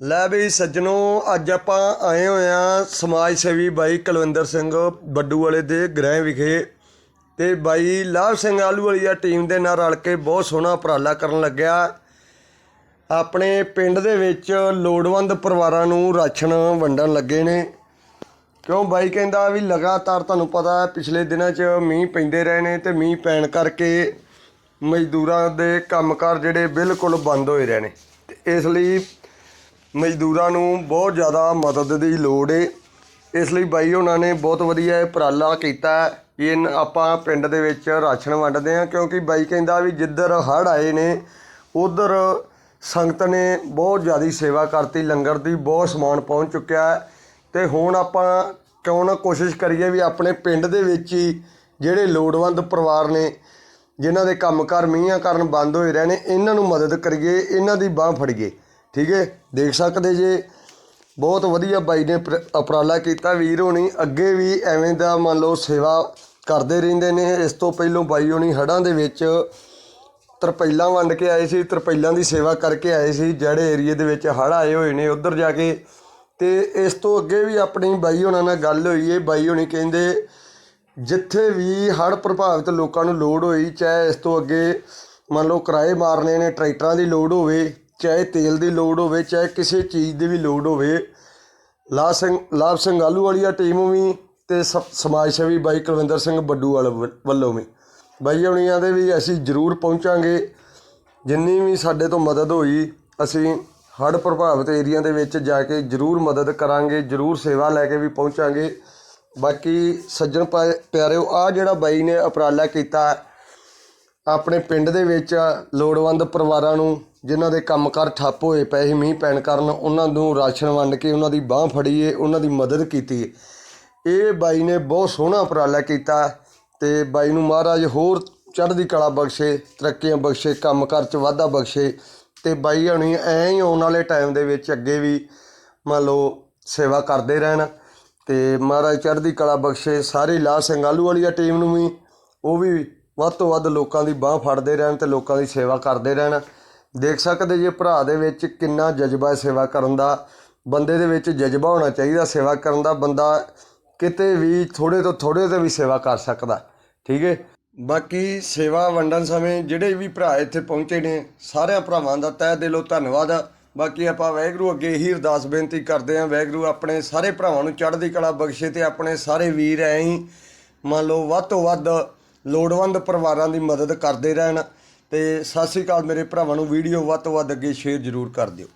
ਲੈ ਵੀ ਸੱਜਣੋ, ਅੱਜ ਆਪਾਂ ਆਏ ਹੋਏ ਆ ਸਮਾਜ ਸੇਵੀ ਬਾਈ ਕੁਲਵਿੰਦਰ ਸਿੰਘ ਬੱਡੂ ਵਾਲੇ ਦੇ ਗ੍ਰਹਿ ਵਿਖੇ ਤੇ ਬਾਈ ਲਾਭ ਸਿੰਘ ਆਲੂ ਵਾਲੀਆ ਟੀਮ ਦੇ ਨਾਲ ਰਲ ਕੇ ਬਹੁਤ ਸੋਹਣਾ ਉਪਰਾਲਾ ਕਰਨ ਲੱਗਿਆ। ਆਪਣੇ ਪਿੰਡ ਦੇ ਵਿੱਚ ਲੋੜਵੰਦ ਪਰਿਵਾਰਾਂ ਨੂੰ ਰਾਸ਼ਨ ਵੰਡਣ ਲੱਗੇ ਨੇ। ਕਿਉਂ ਬਾਈ ਕਹਿੰਦਾ ਵੀ ਲਗਾਤਾਰ ਤੁਹਾਨੂੰ ਪਤਾ ਪਿਛਲੇ ਦਿਨਾਂ 'ਚ ਮੀਂਹ ਪੈਂਦੇ ਰਹੇ ਨੇ ਤੇ ਮੀਂਹ ਪੈਣ ਕਰਕੇ ਮਜ਼ਦੂਰਾਂ ਦੇ ਕੰਮਕਾਰ ਜਿਹੜੇ ਬਿਲਕੁਲ ਬੰਦ ਹੋਏ ਰਹੇ ਨੇ। ਤੇ ਇਸ ਲਈ ਮਜ਼ਦੂਰਾਂ ਨੂੰ ਬਹੁਤ ਜ਼ਿਆਦਾ ਮਦਦ ਦੀ ਲੋੜ ਏ। ਇਸ ਲਈ ਬਾਈ ਉਹਨਾਂ ਨੇ ਬਹੁਤ ਵਧੀਆ ਉਪਰਾਲਾ ਕੀਤਾ ਵੀ ਆਪਾਂ ਪਿੰਡ ਦੇ ਵਿੱਚ ਰਾਸ਼ਨ ਵੰਡਦੇ ਆ ਕਿਉਂਕਿ ਬਾਈ ਕਹਿੰਦਾ ਵੀ ਜਿੱਧਰ ਹੜ੍ਹ ਆਏ ਨੇ, ਉਧਰ ਸੰਗਤ ਨੇ ਬਹੁਤ ਜ਼ਿਆਦਾ ਸੇਵਾ ਕਰਤੀ, ਲੰਗਰ ਦੀ ਬਹੁਤ ਸਮਾਨ ਪਹੁੰਚ ਚੁੱਕਿਆ ਹੈ। ਤੇ ਹੁਣ ਆਪਾਂ ਕਿਉਂ ਨਾ ਕੋਸ਼ਿਸ਼ ਕਰੀਏ ਵੀ ਆਪਣੇ ਪਿੰਡ ਦੇ ਵਿੱਚ ਹੀ ਜਿਹੜੇ ਲੋੜਵੰਦ ਪਰਿਵਾਰ ਨੇ, ਜਿਨ੍ਹਾਂ ਦੇ ਕੰਮਕਾਰ ਮੀਂਹਾਂ ਕਾਰਨ ਬੰਦ ਹੋਏ ਰਹੇ ਨੇ, ਇਹਨਾਂ ਨੂੰ ਮਦਦ ਕਰੀਏ, ਇਹਨਾਂ ਦੀ ਬਾਹ ਫੜੀਏ। ਠੀਕ ਹੈ? ਦੇਖ ਸਕਦੇ ਜੇ? ਬਹੁਤ ਵਧੀਆ ਬਾਈ ਨੇ ਉਪਰਾਲਾ ਕੀਤਾ ਵੀਰ ਹੋਣੀ। ਅੱਗੇ ਵੀ ਐਵੇਂ ਦਾ ਮੰਨ ਲਓ ਸੇਵਾ ਕਰਦੇ ਰਹਿੰਦੇ ਨੇ। ਇਸ ਤੋਂ ਪਹਿਲਾਂ ਬਾਈ ਹੋਣੀ ਹੜਾਂ ਦੇ ਵਿੱਚ ਤਰਪੈਲਾਂ ਵੰਡ ਕੇ ਆਏ ਸੀ, ਤਰਪੈਲਾਂ ਦੀ ਸੇਵਾ ਕਰਕੇ ਆਏ ਸੀ। ਜਿਹੜੇ ਏਰੀਏ ਦੇ ਵਿੱਚ ਹੜ੍ਹ ਆਏ ਹੋਏ ਨੇ, ਉੱਧਰ ਜਾ ਕੇ। ਤੇ ਇਸ ਤੋਂ ਅੱਗੇ ਵੀ ਆਪਣੀ ਬਾਈ ਹੋਣਾ ਨਾਲ ਗੱਲ ਹੋਈ ਏ। ਬਾਈ ਹੋਣੀ ਕਹਿੰਦੇ, ਜਿੱਥੇ ਵੀ ਹੜ੍ਹ ਪ੍ਰਭਾਵਿਤ ਲੋਕਾਂ ਨੂੰ ਲੋੜ ਹੋਈ, ਚਾਹੇ ਇਸ ਤੋਂ ਅੱਗੇ ਮੰਨ ਲਓ ਕਿਰਾਏ ਮਾਰਨੇ ਨੇ, ਟਰੈਕਟਰਾਂ ਦੀ ਲੋੜ ਹੋਵੇ ਚਾਹੇ ਤੇਲ ਦੀ ਲੋੜ ਹੋਵੇ, ਚਾਹੇ ਕਿਸੇ ਚੀਜ਼ ਦੀ ਵੀ ਲੋੜ ਹੋਵੇ, ਲਾਭ ਸਿੰਘ ਲਾਭ ਸਿੰਘ ਆਲੂ ਵਾਲੀਆ ਟੀਮ ਵੀ ਤੇ ਸ- ਸਮਾਜ ਸੇਵੀ ਬਾਈ ਕੁਲਵਿੰਦਰ ਸਿੰਘ ਬੱਡੂ ਵਾਲ ਵੱਲੋਂ ਵੀ। ਬਾਈ ਹੋਣੀਆਂ ਦੇ ਵੀ ਅਸੀਂ ਜ਼ਰੂਰ ਪਹੁੰਚਾਂਗੇ। ਜਿੰਨੀ ਵੀ ਸਾਡੇ ਤੋਂ ਮਦਦ ਹੋਈ, ਅਸੀਂ ਹੜ੍ਹ ਪ੍ਰਭਾਵਿਤ ਏਰੀਆ ਦੇ ਵਿੱਚ ਜਾ ਕੇ ਜ਼ਰੂਰ ਮਦਦ ਕਰਾਂਗੇ, ਜ਼ਰੂਰ ਸੇਵਾ ਲੈ ਕੇ ਵੀ ਪਹੁੰਚਾਂਗੇ। ਬਾਕੀ ਸੱਜਣ ਪਾ- ਪਿਆਰਿਓ ਆ ਜਿਹੜਾ ਬਾਈ ਨੇ ਉਪਰਾਲਾ ਕੀਤਾ ਆਪਣੇ ਪਿੰਡ ਦੇ ਵਿੱਚ ਲੋੜਵੰਦ ਪਰਿਵਾਰਾਂ ਨੂੰ, ਜਿਨ੍ਹਾਂ ਦੇ ਕੰਮਕਾਰ ਠੱਪ ਹੋਏ ਪਏ ਸੀ, ਮੀਂਹ ਪੈਣ ਕਾਰਨ ਉਹਨਾਂ ਨੂੰ ਰਾਸ਼ਨ ਵੰਡ ਕੇ ਉਹਨਾਂ ਦੀ ਬਾਹ ਫੜੀਏ ਉਹਨਾਂ ਦੀ ਮਦਦ ਕੀਤੀ ਇਹ ਬਾਈ ਨੇ ਬਹੁਤ ਸੋਹਣਾ ਉਪਰਾਲਾ ਕੀਤਾ ਤੇ ਬਾਈ ਨੂੰ ਮਹਾਰਾਜ ਹੋਰ ਚੜ੍ਹਦੀ ਕਲਾ ਬਖਸ਼ੇ, ਤਰੱਕੀਆਂ ਬਖਸ਼ੇ, ਕੰਮਕਾਰ ਚ ਵਾਧਾ ਬਖਸ਼ੇ ਤੇ ਬਾਈ ਹਣੀ ਐਂ ਹੀ ਆਉਣ ਵਾਲੇ ਟਾਈਮ ਦੇ ਵਿੱਚ ਅੱਗੇ ਵੀ ਮੰਨ ਲਓ ਸੇਵਾ ਕਰਦੇ ਰਹਿਣ ਤੇ ਮਹਾਰਾਜ ਚੜ੍ਹਦੀ ਕਲਾ ਬਖਸ਼ੇ, ਸਾਰੇ ਲਾਹ ਸਿੰਘ ਆਲੂ ਵਾਲੀਆ ਟੀਮ ਨੂੰ ਵੀ, ਉਹ ਵੀ ਵੱਧ ਤੋਂ ਵੱਧ ਲੋਕਾਂ ਦੀ ਬਾਹ ਫੜਦੇ ਰਹਿਣ ਤੇ ਲੋਕਾਂ ਦੀ ਸੇਵਾ ਕਰਦੇ ਰਹਿਣ। ਦੇਖ ਸਕਦੇ ਜੇ ਭਰਾ ਦੇ ਵਿੱਚ ਕਿੰਨਾ ਜਜ਼ਬਾ ਸੇਵਾ ਕਰਨ ਦਾ। ਬੰਦੇ ਦੇ ਵਿੱਚ ਜਜ਼ਬਾ ਹੋਣਾ ਚਾਹੀਦਾ ਸੇਵਾ ਕਰਨ ਦਾ। ਬੰਦਾ ਕਿਤੇ ਵੀ ਥੋੜੇ ਤੋਂ ਥੋੜੇ ਤੇ ਵੀ ਸੇਵਾ ਕਰ ਸਕਦਾ। ਠੀਕ ਹੈ? ਬਾਕੀ ਸੇਵਾ ਵੰਡਣ ਸਮੇਂ ਜਿਹੜੇ ਵੀ ਭਰਾ ਇੱਥੇ ਪਹੁੰਚੇ ਨੇ, ਸਾਰਿਆਂ ਭਰਾਵਾਂ ਦਾ ਤਹਿ ਦਿਲੋਂ ਧੰਨਵਾਦ ਆ। ਬਾਕੀ ਆਪਾਂ ਵਾਹਿਗੁਰੂ ਅੱਗੇ ਹੀ ਅਰਦਾਸ ਬੇਨਤੀ ਕਰਦੇ ਆਂ ਵਾਹਿਗੁਰੂ ਆਪਣੇ ਸਾਰੇ ਭਰਾਵਾਂ ਨੂੰ ਚੜ੍ਹਦੀ ਕਲਾ ਬਖਸ਼ੇ ਤੇ ਆਪਣੇ ਸਾਰੇ ਵੀਰ ਐਂ ਹੀ ਮੰਨ ਲਓ ਵੱਧ ਤੋਂ ਵੱਧ ਲੋੜਵੰਦ ਪਰਿਵਾਰਾਂ ਦੀ ਮਦਦ ਕਰਦੇ ਰਹਿਣ ਤੇ ਸਤਿ ਸ੍ਰੀ ਅਕਾਲ ਮੇਰੇ ਭਰਾਵਾਂ ਨੂੰ ਵੀਡੀਓ ਵੱਧ ਤੋਂ ਵੱਧ ਅੱਗੇ ਸ਼ੇਅਰ ਜ਼ਰੂਰ ਕਰ ਦਿਓ।